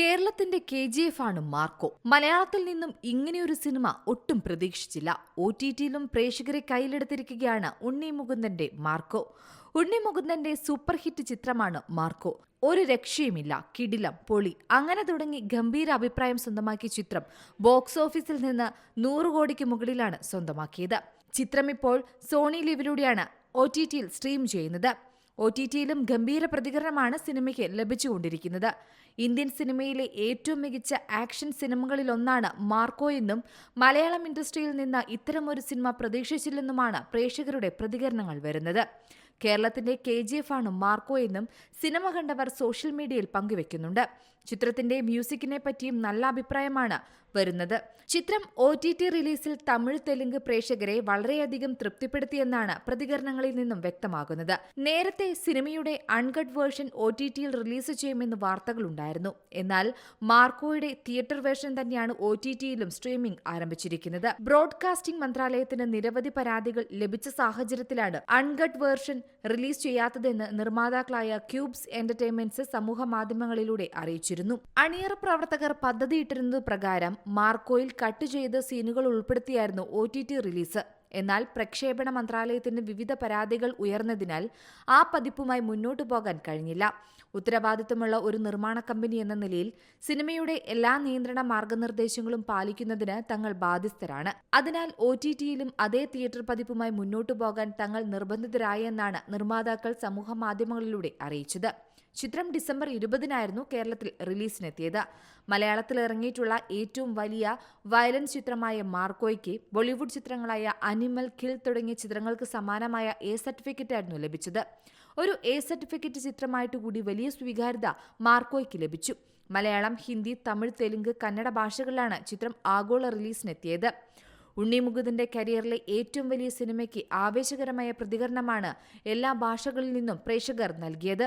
കേരളത്തിന്റെ K G F ആണ് Marco. മലയാളത്തിൽ നിന്നും ഇങ്ങനെയൊരു സിനിമ ഒട്ടും പ്രതീക്ഷിച്ചില്ല. ഒ ടി ടിയിലും പ്രേക്ഷകരെ കയ്യിലെടുത്തിരിക്കുകയാണ് ഉണ്ണി മുകുന്ദന്റെ മാർക്കോ. ഉണ്ണി മുകുന്ദന്റെ സൂപ്പർ ഹിറ്റ് ചിത്രമാണ് മാർക്കോ. ഒരു രക്ഷയുമില്ല കിടിലം പൊളി. അങ്ങനെ തുടങ്ങി ഗംഭീര അഭിപ്രായം സ്വന്തമാക്കിയ ചിത്രം ബോക്സ് ഓഫീസിൽ നിന്ന് നൂറ് കോടിക്ക് മുകളിലാണ് സ്വന്തമാക്കിയത്. ചിത്രം ഇപ്പോൾ സോണി ലീവിലൂടെയാണ് ഒ ടി ടിയിൽ സ്ട്രീം ചെയ്യുന്നത്. ഒ ടി ടിയിലും ഗംഭീര പ്രതികരണമാണ് സിനിമയ്ക്ക് ലഭിച്ചുകൊണ്ടിരിക്കുന്നത്. ഇന്ത്യൻ സിനിമയിലെ ഏറ്റവും മികച്ച ആക്ഷൻ സിനിമകളിലൊന്നാണ് മാർക്കോ എന്നും മലയാളം ഇൻഡസ്ട്രിയിൽ നിന്ന് ഇത്തരമൊരു സിനിമ പ്രതീക്ഷിച്ചില്ലെന്നുമാണ് പ്രേക്ഷകരുടെ പ്രതികരണങ്ങൾ വരുന്നത്. കേരളത്തിന്റെ കെ ജി എഫ് ആണ് മാർക്കോ എന്നും സിനിമ കണ്ടവർ സോഷ്യൽ മീഡിയയിൽ പങ്കുവെക്കുന്നുണ്ട്. ചിത്രത്തിന്റെ മ്യൂസിക്കിനെ പറ്റിയും നല്ല അഭിപ്രായമാണ് വരുന്നത്. ചിത്രം ഒ ടി ടി റിലീസിൽ തമിഴ് തെലുങ്ക് പ്രേക്ഷകരെ വളരെയധികം തൃപ്തിപ്പെടുത്തിയെന്നാണ് പ്രതികരണങ്ങളിൽ നിന്നും വ്യക്തമാകുന്നത്. നേരത്തെ സിനിമയുടെ അൺകട്ട് വേർഷൻ ഒ ടി ടിയിൽ റിലീസ് ചെയ്യുമെന്ന് വാർത്തകളുണ്ടായിരുന്നു എന്നാൽ മാർക്കോയുടെ തിയേറ്റർ വേർഷൻ തന്നെയാണ് ഒ ടി ടിയിലും സ്ട്രീമിംഗ് ആരംഭിച്ചിരിക്കുന്നത്. ബ്രോഡ്കാസ്റ്റിംഗ് മന്ത്രാലയത്തിന് നിരവധി പരാതികൾ ലഭിച്ച സാഹചര്യത്തിലാണ് അൺകട്ട് വേർഷൻ റിലീസ് ചെയ്യാത്തതെന്ന് നിർമ്മാതാക്കളായ ക്യൂബ്സ് എന്റർടൈൻമെന്റ്സ് സമൂഹ മാധ്യമങ്ങളിലൂടെ അറിയിച്ചിരുന്നു. അണിയറ പ്രവർത്തകർ പദ്ധതിയിട്ടിരുന്നത് പ്രകാരം മാർക്കോയിൽ കട്ട് ചെയ്ത സീനുകൾ ഉൾപ്പെടുത്തിയായിരുന്നു ഒ റിലീസ്. എന്നാൽ പ്രക്ഷേപണ മന്ത്രാലയത്തിന് വിവിധ പരാതികൾ ഉയർന്നതിനാൽ ആ പതിപ്പുമായി മുന്നോട്ടു പോകാൻ കഴിഞ്ഞില്ല. ഉത്തരവാദിത്തമുള്ള ഒരു നിർമ്മാണ കമ്പനി എന്ന നിലയിൽ സിനിമയുടെ എല്ലാ നിയന്ത്രണ മാർഗനിർദ്ദേശങ്ങളും പാലിക്കുന്നതിന് തങ്ങൾ ബാധ്യസ്ഥരാണ്. അതിനാൽ ഒ ടി ടിയിലും അതേ തിയേറ്റർ പതിപ്പുമായി മുന്നോട്ടു പോകാൻ തങ്ങൾ നിർബന്ധിതരായെന്നാണ് നിർമ്മാതാക്കൾ സമൂഹമാധ്യമങ്ങളിലൂടെ അറിയിച്ചത്. ചിത്രം ഡിസംബർ ഇരുപതിനായിരുന്നു കേരളത്തിൽ റിലീസിനെത്തിയത്. മലയാളത്തിൽ ഇറങ്ങിയിട്ടുള്ള ഏറ്റവും വലിയ വയലൻസ് ചിത്രമായ മാർക്കോയ്ക്ക് ബോളിവുഡ് ചിത്രങ്ങളായ അനിമൽ കിൽ തുടങ്ങിയ ചിത്രങ്ങൾക്ക് സമാനമായ എ സർട്ടിഫിക്കറ്റ് ആയിരുന്നു ലഭിച്ചത്. ഒരു എ സർട്ടിഫിക്കറ്റ് ചിത്രമായിട്ട് കൂടി വലിയ സ്വീകാര്യത മാർക്കോയ്ക്ക് ലഭിച്ചു. മലയാളം ഹിന്ദി തമിഴ് തെലുങ്ക് കന്നഡ ഭാഷകളിലാണ് ചിത്രം ആഗോള റിലീസിനെത്തിയത്. ഉണ്ണി മുകുന്ദന്റെ കരിയറിലെ ഏറ്റവും വലിയ സിനിമയ്ക്ക് ആവേശകരമായ പ്രതികരണമാണ് എല്ലാ ഭാഷകളിൽ നിന്നും പ്രേക്ഷകർ നൽകിയത്.